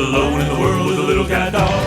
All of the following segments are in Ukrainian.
alone in the world with a little cat dog.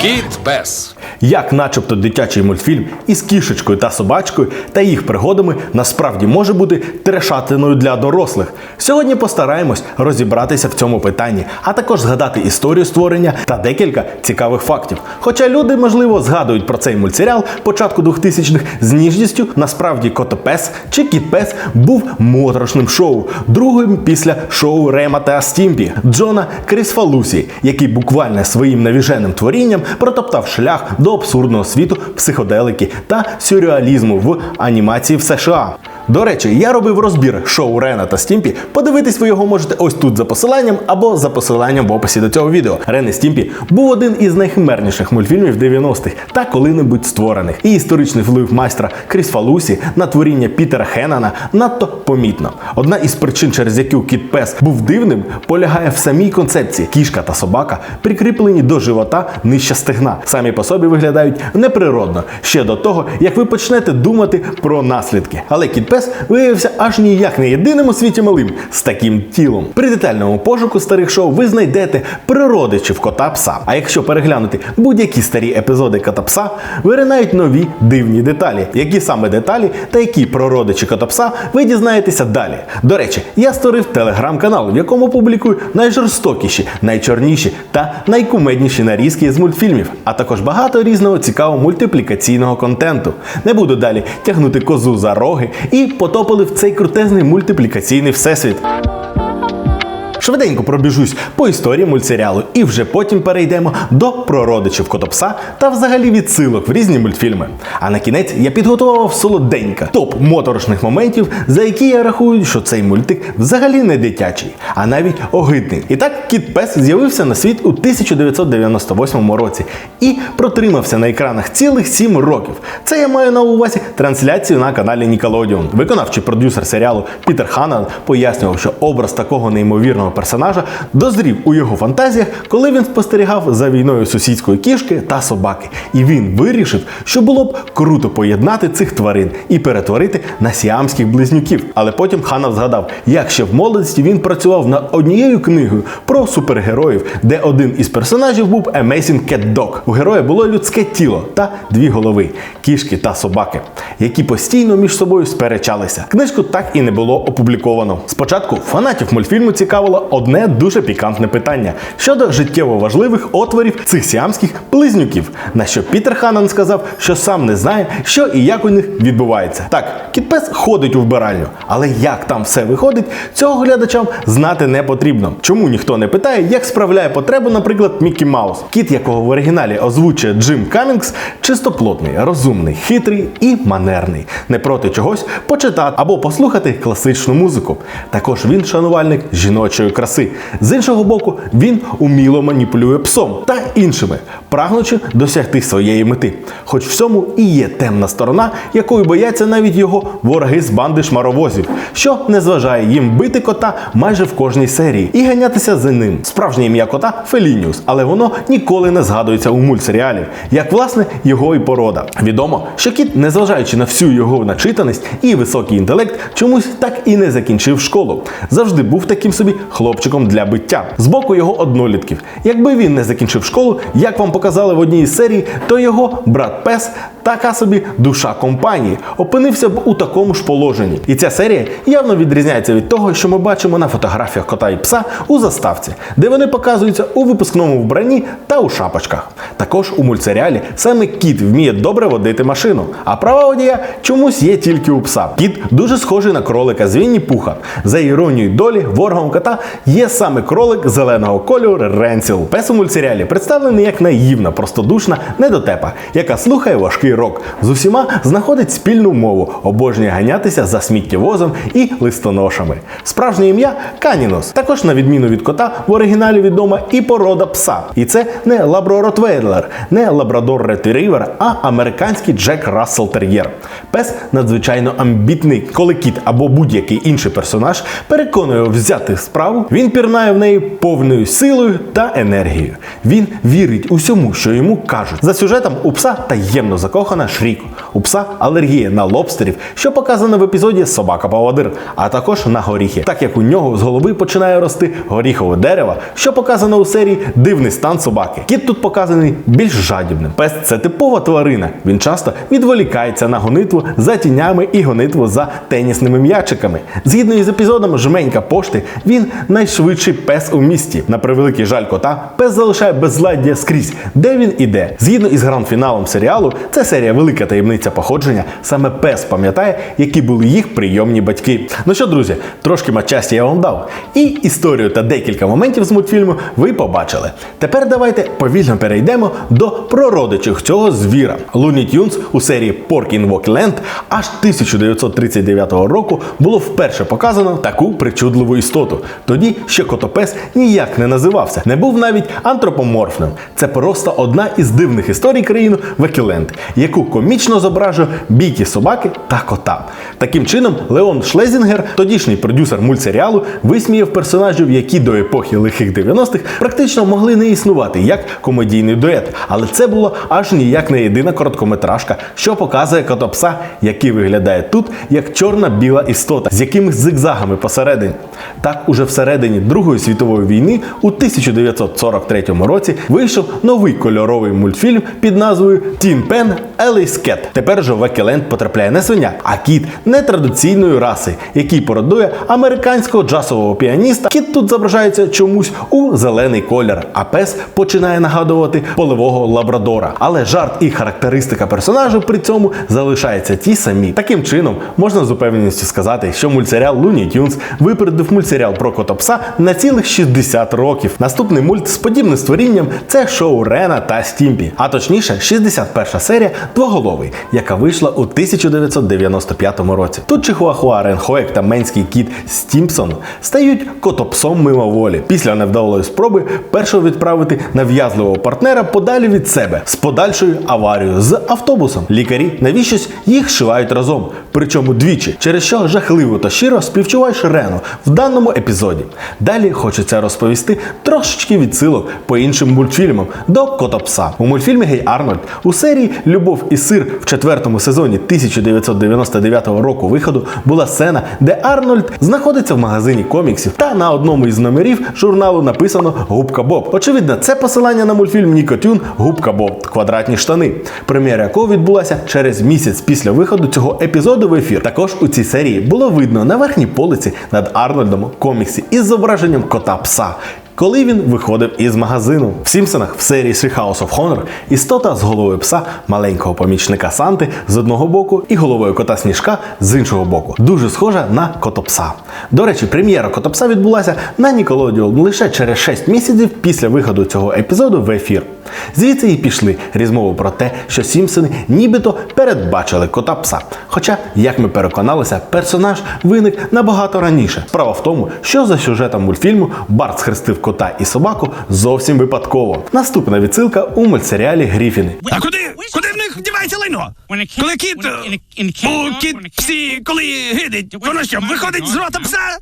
Кіт пес. Як, начебто, дитячий мультфільм із кішечкою та собачкою та їх пригодами насправді може бути трешатиною для дорослих. Сьогодні постараємось розібратися в цьому питанні, а також згадати історію створення та декілька цікавих фактів. Хоча люди, можливо, згадують про цей мультсеріал початку 2000-х з ніжністю, насправді Котопес чи Кіт-Пес був моторошним шоу, другим після шоу Рема та Стімпі Джона Крісфалусі, який буквально своїм навіженим творінням протоптав шлях до абсурдного світу психоделики та сюрреалізму в анімації в США. До речі, я робив розбір шоу Рена та Стімпі. Подивитись ви його можете ось тут за посиланням або за посиланням в описі до цього відео. Рен і Стімпі був один із найхимерніших мультфільмів 90-х та коли-небудь створених. І історичний вплив майстра Кріс Фалусі на творіння Пітера Хеннана надто помітно. Одна із причин, через яку Кіт Пес був дивним, полягає в самій концепції. Кішка та собака прикріплені до живота нижче стегна. Самі по собі виглядають неприродно ще до того, як ви почнете думати про наслідки. Але Кіт Пес виявився аж ніяк не єдиним у світі малим з таким тілом. При детальному пошуку старих шоу ви знайдете природичів кота пса. А якщо переглянути будь-які старі епізоди кота пса, виринають нові дивні деталі. Які саме деталі та які прородичі кота пса, ви дізнаєтеся далі. До речі, я створив телеграм-канал, в якому публікую найжорстокіші, найчорніші та найкумедніші нарізки з мультфільмів, а також багато різного цікавого мультиплікаційного контенту. Не буду далі тягнути козу за роги і потопили в цей крутезний мультиплікаційний всесвіт. Швиденько пробіжусь по історії мультсеріалу і вже потім перейдемо до прородичів Котопса та взагалі відсилок в різні мультфільми. А на кінець я підготував солоденька топ моторошних моментів, за які я рахую, що цей мультик взагалі не дитячий, а навіть огидний. І так кіт Пес з'явився на світ у 1998 році і протримався на екранах цілих 7 років. Це я маю на увазі трансляцію на каналі Nickelodeon. Виконавчий продюсер серіалу Пітер Ханан пояснював, що образ такого неймовірного персонажа дозрів у його фантазіях, коли він спостерігав за війною сусідської кішки та собаки. І він вирішив, що було б круто поєднати цих тварин і перетворити на сіамських близнюків. Але потім Ханан згадав, як ще в молодості він працював над однією книгою про супергероїв, де один із персонажів був Amazing Cat Dog. У героя було людське тіло та дві голови кішки та собаки, які постійно між собою сперечалися. Книжку так і не було опубліковано. Спочатку фанатів мультфільму цікавило одне дуже пікантне питання щодо життєво важливих отворів цих сіамських близнюків. На що Пітер Ханан сказав, що сам не знає, що і як у них відбувається. Так, кітпес ходить у вбиральню, але як там все виходить, цього глядачам знати не потрібно. Чому ніхто не питає, як справляє потребу, наприклад, Мікі Маус, кіт, якого в оригіналі озвучує Джим Камінгс, чистоплотний, розумний, хитрий і манерний, не проти чогось почитати або послухати класичну музику. Також він шанувальник жіночої краси. З іншого боку, він уміло маніпулює псом та іншими, прагнучи досягти своєї мети. Хоч в цьому і є темна сторона, якою бояться навіть його вороги з банди шмаровозів, що не зважає їм бити кота майже в кожній серії і ганятися за ним. Справжнє ім'я кота Фелініус, але воно ніколи не згадується у мультсеріалі, як власне його і порода. Відомо, що кіт, незважаючи на всю його начитаність і високий інтелект, чомусь так і не закінчив школу. Завжди був таким собі хлопчиком для биття. З боку його однолітків. Якби він не закінчив школу, як вам показали в одній із серій, то його брат Пес, така собі душа компанії, опинився б у такому ж положенні. І ця серія явно відрізняється від того, що ми бачимо на фотографіях кота і пса у заставці, де вони показуються у випускному вбранні та у шапочках. Також у мультсеріалі саме кіт вміє добре водити машину, а права водія чомусь є тільки у пса. Кіт дуже схожий на кролика з Вінні Пуха. За іронією долі, ворогом кота є саме кролик зеленого кольору Ренсіл. Пес у мультсеріалі представлений як наївна, простодушна недотепа, яка слухає важкий рок. З усіма знаходить спільну мову, обожнює ганятися за сміттєвозом і листоношами. Справжнє ім'я Канінос. Також, на відміну від кота, в оригіналі відома і порода пса. І це не лаброротвейлер, не лабрадор ретривер, а американський Джек Рассел Тер'єр. Пес надзвичайно амбітний. Коли кіт або будь-який інший персонаж переконує взяти справу, він пірнає в неї повною силою та енергією. Він вірить усьому, що йому кажуть. За сюжетом у пса таємно закохана Шрік. У пса алергія на лобстерів, що показано в епізоді Собака поводир, а також на горіхи, так як у нього з голови починає рости горіхове дерево, що показано у серії Дивний стан собаки. Кіт тут показаний більш жадібним. Пес це типова тварина. Він часто відволікається на гонитву за тінями і гонитву за тенісними м'ячиками. Згідно із епізодом Жменька пошти, він найшвидший пес у місті. На превеликий жаль кота, пес залишає безладдя скрізь, де він іде. Згідно із гранд-фіналом серіалу, це серія Велика таємниця походження. Саме пес пам'ятає, які були їх прийомні батьки. Ну що, друзі, трошки матчасті я вам дав. І історію та декілька моментів з мультфільму ви побачили. Тепер давайте повільно перейдемо до прородичів цього звіра. Луні Тюнс у серії Pork in Walk Land аж 1939 року було вперше показано таку причудливу істоту. Тоді ще котопес ніяк не називався, не був навіть антропоморфним. Це просто одна із дивних історій країни Векіленд, яку комічно зображує бійки собаки та кота. Таким чином, Леон Шлезінгер, тодішній продюсер мультсеріалу, висміяв персонажів, які до епохи лихих 90-х практично могли не існувати як комедійний дует. Але це було аж ніяк не єдина короткометражка, що показує котопса, який виглядає тут як чорна біла істота з якимись зигзагами посередині. Так, уже всередині Другої світової війни у 1943 році вийшов новий кольоровий мультфільм під назвою Тін Пен Елейс Кет. Тепер же Векеленд потрапляє не свиня, а кіт нетрадиційної раси, який породує американського джазового піаніста. Кіт тут зображається чомусь у зелений колір, а пес починає нагадувати полевого лабрадора. Але жарт і характеристика персонажу при цьому залишаються ті самі. Таким чином можна з упевненістю сказати, що мультсеріал Looney Tunes випередив мультсеріал про котопса на цілих 60 років. Наступний мульт з подібним створінням це шоу Рена та Стімпі, а точніше, 61 серія Двоголовий, яка вийшла у 1995 році. Тут Чихуахуа Ренхоек та менський кіт Стімпсон стають котопсом мимоволі після невдалої спроби першого відправити нав'язливого партнера подалі від себе з подальшою аварією з автобусом. Лікарі навіщось їх шивають разом, причому двічі, через що жахливо та щиро співчуваєш Рену в даному епізоді. Далі хочеться розповісти трошечки відсилок по іншим мультфільмам до Котопса. У мультфільмі Гей Арнольд у серії Любов і сир в четвертому сезоні 1999 року виходу була сцена, де Арнольд знаходиться в магазині коміксів, та на одному із номерів журналу написано Губка Боб. Очевидно, це посилання на мультфільм Нікотюн Губка Боб Квадратні штани, прем'єра якого відбулася через місяць після виходу цього епізоду в ефір. Також у цій серії було видно на верхній полиці над Арнольдом коміксі із зображенням кота пса. Коли він виходив із магазину в Сімпсонах в серії Three House of Honor істота з головою пса, маленького помічника Санти з одного боку і головою кота Сніжка з іншого боку. Дуже схожа на котопса. До речі, прем'єра котопса відбулася на Nickelodeon лише через 6 місяців після виходу цього епізоду в ефір. Звідси і пішли розмови про те, що Сімпсони нібито передбачили кота пса. Хоча, як ми переконалися, персонаж виник набагато раніше. Справа в тому, що за сюжетом мультфільму Барт схрестив кота і собаку зовсім випадково. Наступна відсилка у мультсеріалі Гріфіни. А куди? Куди в них дівається лайно? Коли кіт е, у кіт псі, коли гидить, воно що, виходить з рота пса?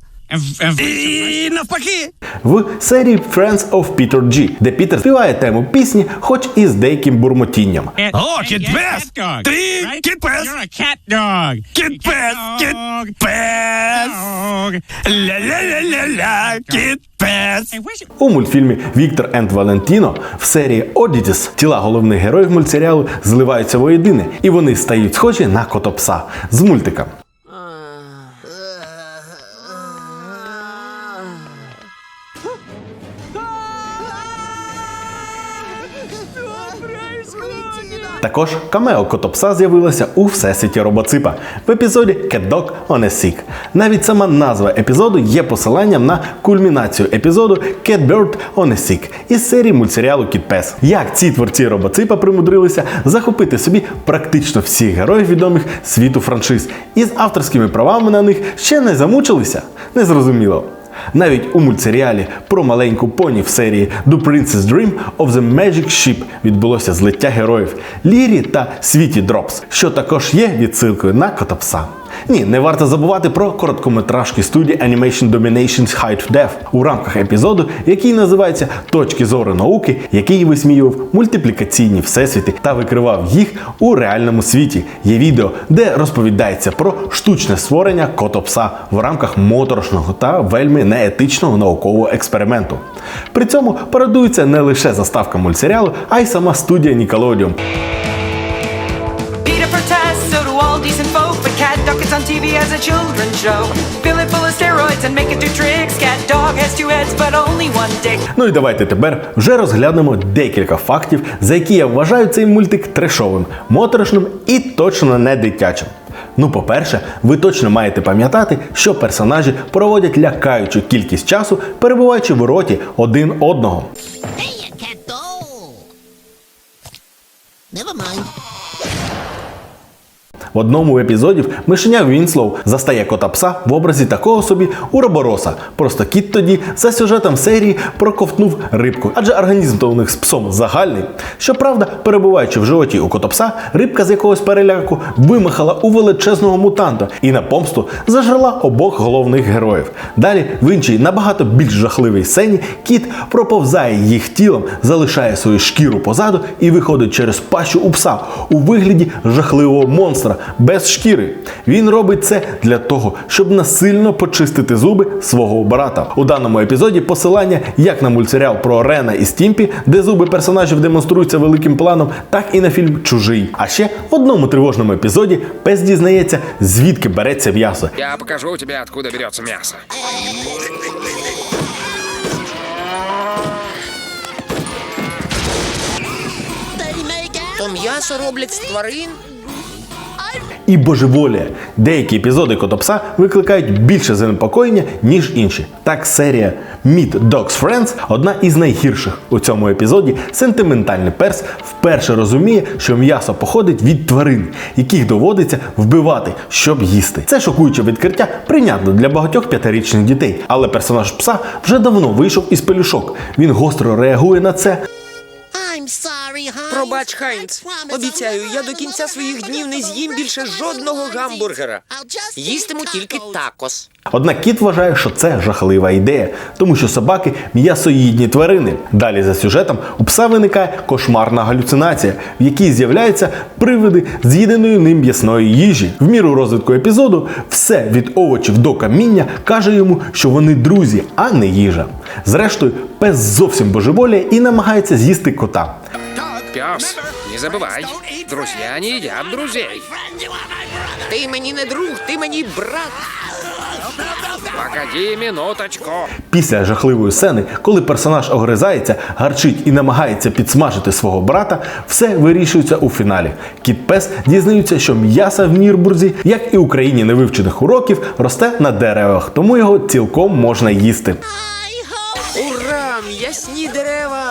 І навпаки. в серії Friends of Peter G, де Пітер співає тему пісні, хоч і з деяким бурмотінням. О, кіт пес! Ти кіт пес! Кіт пес! Кіт пес! Ля-ля-ля-ля-ля! Кіт пес! У мультфільмі Віктор енд Валентіно в серії Одітіс тіла головних героїв мультсеріалу зливаються воєдине, і вони стають схожі на котопса з мультика. Також камео Котопса з'явилося у всесвіті робоципа в епізоді Cat Dog on a Sick. Навіть сама назва епізоду є посиланням на кульмінацію епізоду Cat Bird on a Sick із серії мультсеріалу Кіт Пес. Як ці творці робоципа примудрилися захопити собі практично всіх героїв відомих світу франшиз і з авторськими правами на них ще не замучилися? Незрозуміло. Навіть у мультсеріалі про маленьку поні в серії The Princess Dream of the Magic Ship відбулося злиття героїв Лірі та Світі Дропс, що також є відсилкою на Котопса. Ні, не варто забувати про короткометражки студії Animation Dominations of Death у рамках епізоду, який називається Точки зору науки, який висміював мультиплікаційні всесвіти та викривав їх у реальному світі. Є відео, де розповідається про штучне створення котопса в рамках моторошного та вельми неетичного наукового експерименту. При цьому пародується не лише заставка мультсеріалу, а й сама студія Nickelodeon. Peter on TV as a children's show. Fill it full of steroids and make it do tricks. Cat Dog has two heads, but only one dick. Ну і давайте тепер вже розглянемо декілька фактів, за які я вважаю цей мультик трешовим, моторошним і точно не дитячим. Ну, по-перше, ви точно маєте пам'ятати, що персонажі проводять лякаючу кількість часу, перебуваючи в роті один одного. Hey. Never mind. В одному епізодів мишеня Вінслоу застає кота пса в образі такого собі уробороса. Просто кіт тоді за сюжетом серії проковтнув рибку, адже організм то у них з псом загальний. Щоправда, перебуваючи в животі у котопса, рибка з якогось переляку вимахала у величезного мутанта і на помсту зажрала обох головних героїв. Далі в іншій набагато більш жахливій сцені кіт проповзає їх тілом, залишає свою шкіру позаду і виходить через пащу у пса у вигляді жахливого монстра без шкіри. Він робить це для того, щоб насильно почистити зуби свого брата. У даному епізоді посилання як на мультсеріал про Рена і Стімпі, де зуби персонажів демонструються великим планом, так і на фільм Чужий. А ще в одному тривожному епізоді пес дізнається, звідки береться м'ясо. Я покажу тебе, откуда берется мясо. То м'ясо роблять з тварин? І божеволія. Деякі епізоди Котопса викликають більше занепокоєння, ніж інші. Так, серія Meet Dogs Friends одна із найгірших. У цьому епізоді сентиментальний перс вперше розуміє, що м'ясо походить від тварин, яких доводиться вбивати, щоб їсти. Це шокуюче відкриття прийнятно для багатьох п'ятирічних дітей, але персонаж пса вже давно вийшов із пелюшок. Він гостро реагує на це. Пробач, Хайнц. Обіцяю, я до кінця своїх днів не з'їм більше жодного гамбургера. Їстиму тільки такос. Однак кіт вважає, що це жахлива ідея, тому що собаки м'ясоїдні тварини. Далі за сюжетом у пса виникає кошмарна галюцинація, в якій з'являються привиди з'їденої ним м'ясної їжі. В міру розвитку епізоду все від овочів до каміння каже йому, що вони друзі, а не їжа. Зрештою, пес зовсім божеволіє і намагається з'їсти кота. Пес, не забывай, друзья не едят друзей. Ти мені не друг, ти мені брат. Погоди минуточку. Після жахливої сцени, коли персонаж огризається, гарчить і намагається підсмажити свого брата, все вирішується у фіналі. Кіт Пес дізнаються, що м'ясо в Нірбурзі, як і в Україні невивчених уроків, росте на деревах, тому його цілком можна їсти. Ура! М'ясні дерева!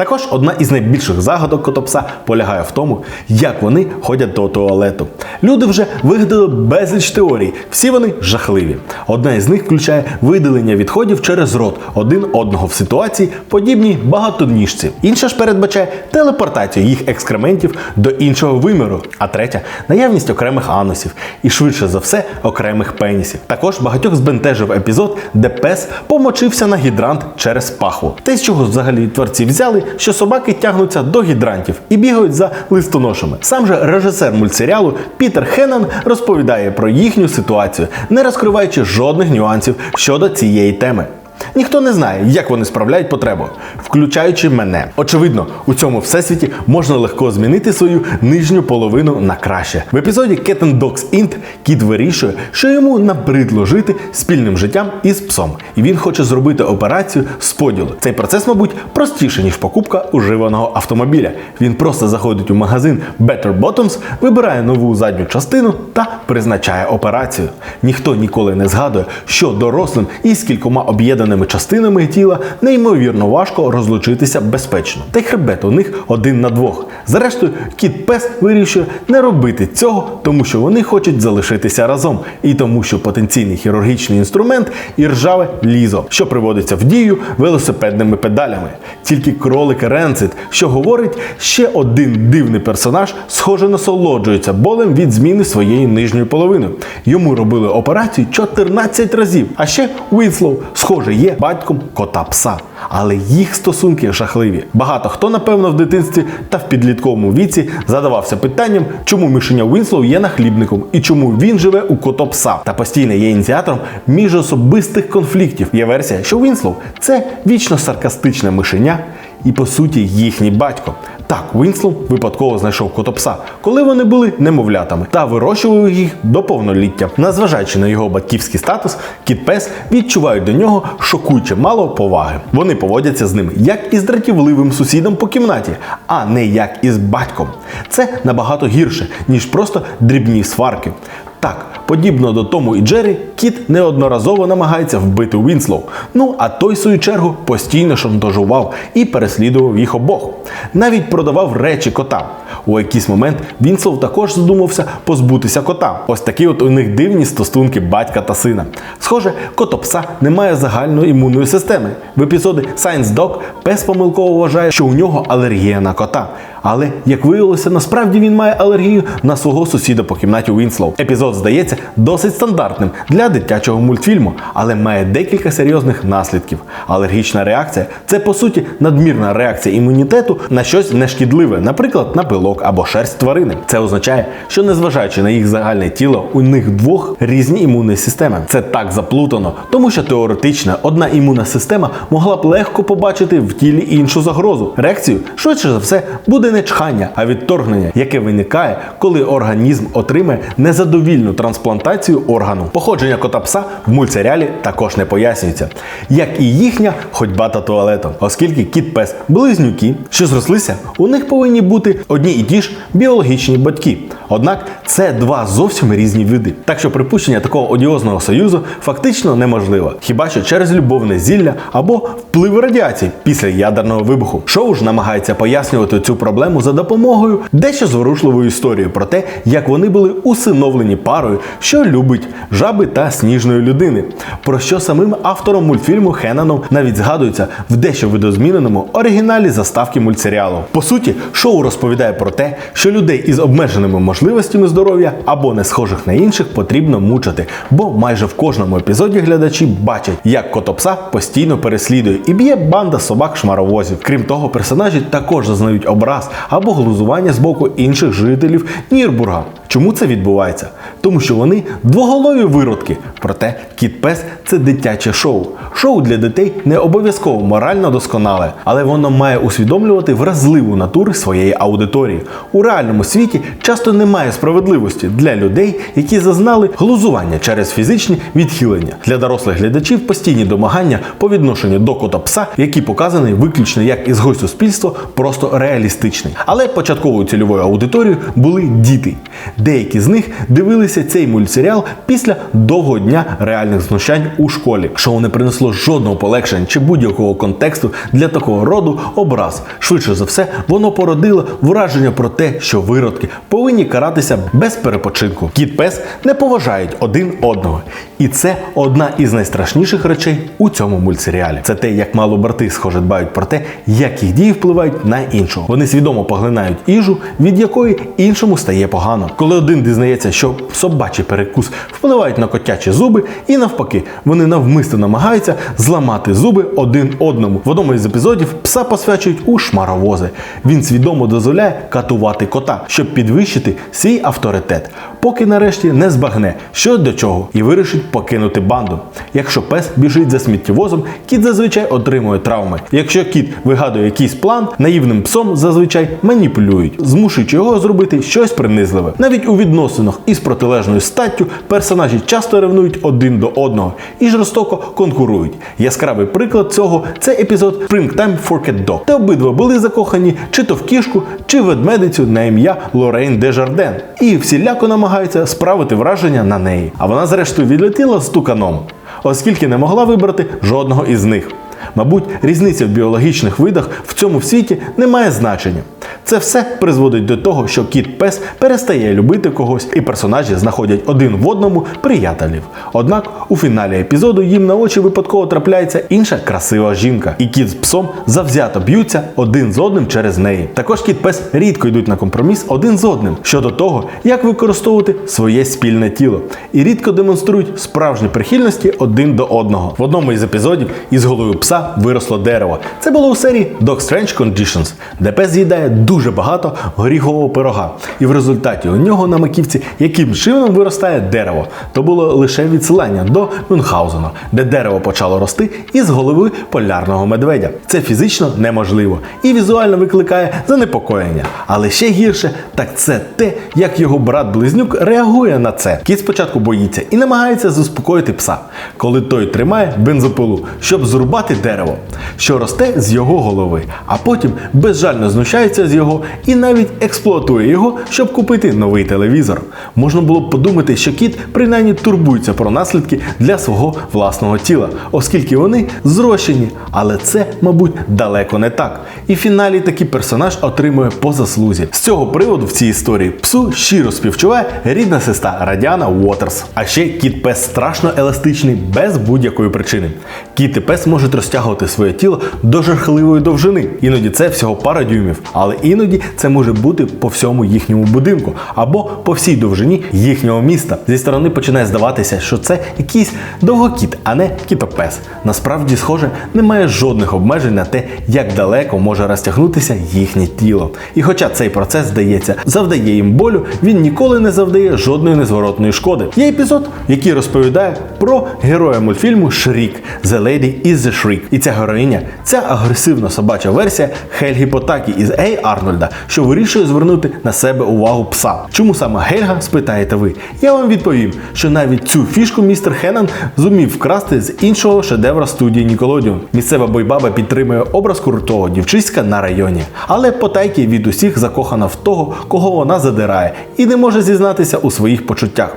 Також одна із найбільших загадок котопса полягає в тому, як вони ходять до туалету. Люди вже вигадали безліч теорій, всі вони жахливі. Одна із них включає видалення відходів через рот один одного в ситуації, подібній багатоніжці. Інша ж передбачає телепортацію їх екскрементів до іншого виміру. А третя наявність окремих анусів і швидше за все окремих пенісів. Також багатьох збентежив епізод, де пес помочився на гідрант через пахву. Те, з чого взагалі творці взяли, що собаки тягнуться до гідрантів і бігають за листоношами. Сам же режисер мультсеріалу Пітер Хеннан розповідає про їхню ситуацію, не розкриваючи жодних нюансів щодо цієї теми. Ніхто не знає, як вони справляють потребу, включаючи мене. Очевидно, у цьому всесвіті можна легко змінити свою нижню половину на краще. В епізоді Cat and Dogs Int кіт вирішує, що йому набридло жити спільним життям із псом, і він хоче зробити операцію з поділу. Цей процес, мабуть, простіше ніж покупка уживаного автомобіля. Він просто заходить у магазин Better Bottoms, вибирає нову задню частину та призначає операцію. Ніхто ніколи не згадує, що дорослим і з кількома об'єднаними певними частинами тіла неймовірно важко розлучитися безпечно. Та й хребет у них один на двох. Зрештою, кіт пес вирішує не робити цього, тому що вони хочуть залишитися разом, і тому, що потенційний хірургічний інструмент і ржаве лізо, що приводиться в дію велосипедними педалями. Тільки кролик Ренцит, що говорить, ще один дивний персонаж, схоже, насолоджується болем від зміни своєї нижньої половини. Йому робили операцію 14 разів. А ще Уінслоу, схоже, є батьком кота пса. Але їх стосунки жахливі. Багато хто, напевно, в дитинстві та в підлітковому віці задавався питанням, чому мишеня Уінслоу є нахлібником і чому він живе у котопса та постійно є ініціатором міжособистих конфліктів. Є версія, що Уінслоу це вічно саркастичне мишеня і по суті їхній батько. Так, Вінслоу випадково знайшов котопса, коли вони були немовлятами, та вирощував їх до повноліття. Незважаючи на його батьківський статус, кіт пес відчувають до нього шокуюче мало поваги. Вони поводяться з ним як із дратівливим сусідом по кімнаті, а не як із батьком. Це набагато гірше, ніж просто дрібні сварки. Так, подібно до Тому і Джері, кіт неодноразово намагається вбити Вінслоу. Ну а той, в свою чергу, постійно шантажував і переслідував їх обох. Навіть продавав речі кота. У якийсь момент Вінслоу також задумався позбутися кота. Ось такі от у них дивні стосунки батька та сина. Схоже, котопса не має загальної імунної системи. В епізоді Science Dog пес помилково вважає, що у нього алергія на кота. Але, як виявилося, насправді він має алергію на свого сусіда по кімнаті Вінслоу. Епізод здається досить стандартним для дитячого мультфільму, але має декілька серйозних наслідків. Алергічна реакція це по суті надмірна реакція імунітету на щось нешкідливе, наприклад, на пилок або шерсть тварини. Це означає, що незважаючи на їх загальне тіло, у них двох різні імунні системи. Це так заплутано, тому що теоретично одна імунна система могла б легко побачити в тілі іншу загрозу. Реакцію швидше за все буде не чхання, а відторгнення, яке виникає, коли організм отримає незадовільну трансплантацію органу. Походження кота пса в мультсеріалі також не пояснюється, як і їхня ходьба та туалетом, оскільки кіт пес близнюки, що зрослися, у них повинні бути одні і ті ж біологічні батьки. Однак це два зовсім різні види. Так що припущення такого одіозного союзу фактично неможливо, хіба що через любовне зілля або вплив радіації після ядерного вибуху. Шоу ж намагається пояснювати цю проблему за допомогою дещо зворушливої історії про те, як вони були усиновлені парою, що любить жаби та сніжної людини. Про що самим автором мультфільму Хенаном навіть згадується в дещо видозміненому оригіналі заставки мультсеріалу. По суті, шоу розповідає про те, що людей із обмеженими можливостями здоров'я або не схожих на інших потрібно мучити, бо майже в кожному епізоді глядачі бачать, як котопса постійно переслідує і б'є банда собак-шмаровозів. Крім того, персонажі також зазнають образ або глузування з боку інших жителів Нірбурга. Чому це відбувається? Тому що вони двоголові виродки. Проте кіт пес це дитяче шоу. Шоу для дітей не обов'язково морально досконале, але воно має усвідомлювати вразливу натуру своєї аудиторії. У реальному світі часто немає справедливості для людей, які зазнали глузування через фізичні відхилення. Для дорослих глядачів постійні домагання по відношенню до кота пса, які показані виключно як ізгой суспільства, просто реалістичний. Але початковою цільовою аудиторією були діти. Деякі з них дивилися цей мультсеріал після довгого дня реальних знущань у школі. Шоу не принесло жодного полегшення чи будь-якого контексту для такого роду образ. Швидше за все, воно породило враження про те, що виродки повинні каратися без перепочинку. Кіт пес не поважають один одного. І це одна із найстрашніших речей у цьому мультсеріалі. Це те, як мало брати схоже дбають про те, як їх дії впливають на іншого. Вони свідомо поглинають їжу, від якої іншому стає погано. Коли один дізнається, що собачий перекус впливають на котячі зуби, і навпаки, вони навмисно намагаються зламати зуби один одному. В одному із епізодів пса посвячують у шмаровози. Він свідомо дозволяє катувати кота, щоб підвищити свій авторитет, поки нарешті не збагне, що до чого, і вирішить покинути банду. Якщо пес біжить за сміттєвозом, кіт зазвичай отримує травми. Якщо кіт вигадує якийсь план, наївним псом зазвичай маніпулюють, змушуючи його зробити щось принизливе. Навіть у відносинах із протилежною статтю персонажі часто ревнують один до одного і жорстоко конкурують. Яскравий приклад цього це епізод Springtime for Cat Dog, де обидва були закохані чи то в кішку, чи ведмедицю на ім'я Лорейн Дежарден, і всіляко намагаються справити враження на неї. А вона, зрештою, відлетіла з туканом. оскільки не могла вибрати жодного із них. Мабуть, різниця в біологічних видах в цьому світі не має значення. Це все призводить до того, що кіт пес перестає любити когось, і персонажі знаходять один в одному приятелів. Однак у фіналі епізоду їм на очі випадково трапляється інша красива жінка, і кіт з псом завзято б'ються один з одним через неї. Також кіт пес рідко йдуть на компроміс один з одним щодо того, як використовувати своє спільне тіло, і рідко демонструють справжні прихильності один до одного. В одному із епізодів із голови пса виросло дерево. Це було у серії Dog Strange Conditions, де пес з'їдає дуже багато горіхового пирога, і в результаті у нього на маківці яким чином виростає дерево. То було лише відсилання до Мюнхгаузена, де дерево почало рости із голови полярного медведя. Це фізично неможливо і візуально викликає занепокоєння. Але ще гірше, так це те, як його брат-близнюк реагує на це. Кіт спочатку боїться і намагається заспокоїти пса, коли той тримає бензопилу, щоб зрубати дерево, що росте з його голови, а потім безжально знущається з його і навіть експлуатує його, щоб купити новий телевізор. Можна було б подумати, що кіт принаймні турбується про наслідки для свого власного тіла, оскільки вони зрощені, але це, мабуть, далеко не так. І в фіналі такий персонаж отримує по заслузі. З цього приводу в цій історії псу щиро співчуває рідна сестра Радіана Уотерс. А ще кіт пес страшно еластичний без будь-якої причини. Кіт і пес можуть розтягувати своє тіло до жахливої довжини. Іноді це всього пара дюймів, але іноді це може бути по всьому їхньому будинку або по всій довжині їхнього міста. Зі сторони починає здаватися, що це якийсь довгокіт, а не кітопес. Насправді, схоже, немає жодних обмежень на те, як далеко може розтягнутися їхнє тіло. І хоча цей процес здається, завдає їм болю, він ніколи не завдає жодної незворотної шкоди. Є епізод, який розповідає про героя мультфільму Шрік The Lady is the Shriek. І ця героїня, ця агресивна собача версія Хельгі Потакі із Ей Арнольда, що вирішує звернути на себе увагу пса. Чому саме Гельга, спитаєте ви? Я вам відповім, що навіть цю фішку містер Хеннон зумів вкрасти з іншого шедевра студії Nickelodeon. Місцева бойбаба підтримує образ крутого дівчиська на районі, але потайки від усіх закохана в того, кого вона задирає, і не може зізнатися у своїх почуттях.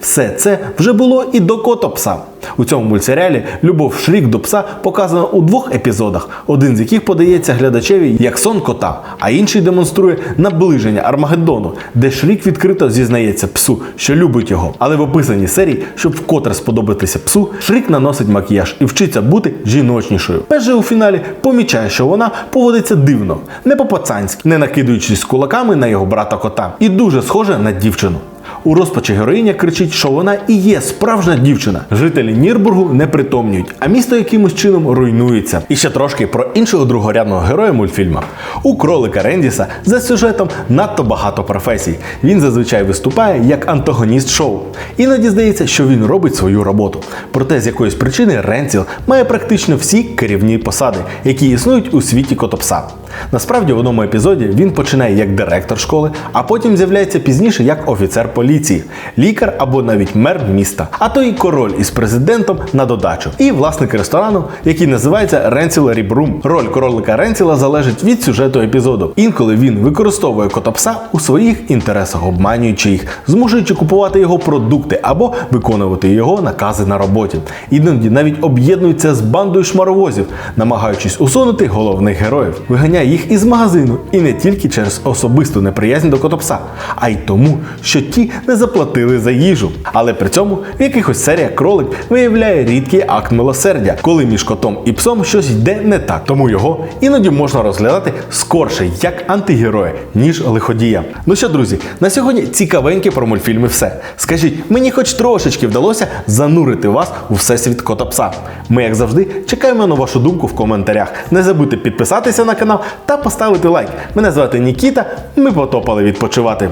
Все це вже було і до котопса. У цьому мультсеріалі любов Шрік до пса показана у двох епізодах, один з яких подається глядачеві як сон кота, а інший демонструє наближення Армагеддону, де Шрік відкрито зізнається псу, що любить його. Але в описаній серії, щоб вкотре сподобатися псу, Шрік наносить макіяж і вчиться бути жіночнішою. Пес же у фіналі помічає, що вона поводиться дивно, не по-пацанськи, не накидуючись кулаками на його брата кота, і дуже схожа на дівчину. У розпачі героїня кричить, що вона і є справжня дівчина. Жителі Нірбургу не притомнюють, а місто якимось чином руйнується. І ще трошки про іншого другорядного героя мультфільму. У кролика Рендіса за сюжетом надто багато професій. Він зазвичай виступає як антагоніст шоу. Іноді здається, що він робить свою роботу. Проте з якоїсь причини Ренціл має практично всі керівні посади, які існують у світі котопса. Насправді, в одному епізоді він починає як директор школи, а потім з'являється пізніше як офіцер поліції, лікар або навіть мер міста, а то і король із президентом на додачу, і власник ресторану, який називається Ренціл Рібрум. Роль кролика Ренціла залежить від сюжету епізоду. Інколи він використовує котопса у своїх інтересах, обманюючи їх, змушуючи купувати його продукти або виконувати його накази на роботі. Іноді навіть об'єднується з бандою шмаровозів, намагаючись усунути головних героїв. Їх із магазину і не тільки через особисту неприязнь до котопса, а й тому, що ті не заплатили за їжу. Але при цьому в якихось серіях кролик виявляє рідкий акт милосердя, коли між котом і псом щось йде не так. Тому його іноді можна розглядати скорше як антигероя, ніж лиходія. Ну що, друзі, на сьогодні цікавеньке про мультфільми все. Скажіть, мені хоч трошечки вдалося занурити вас у всесвіт кота пса. Ми, як завжди, чекаємо на вашу думку в коментарях. Не забудьте підписатися на канал та поставити лайк. Мене звати Нікіта. Ми потопали відпочивати.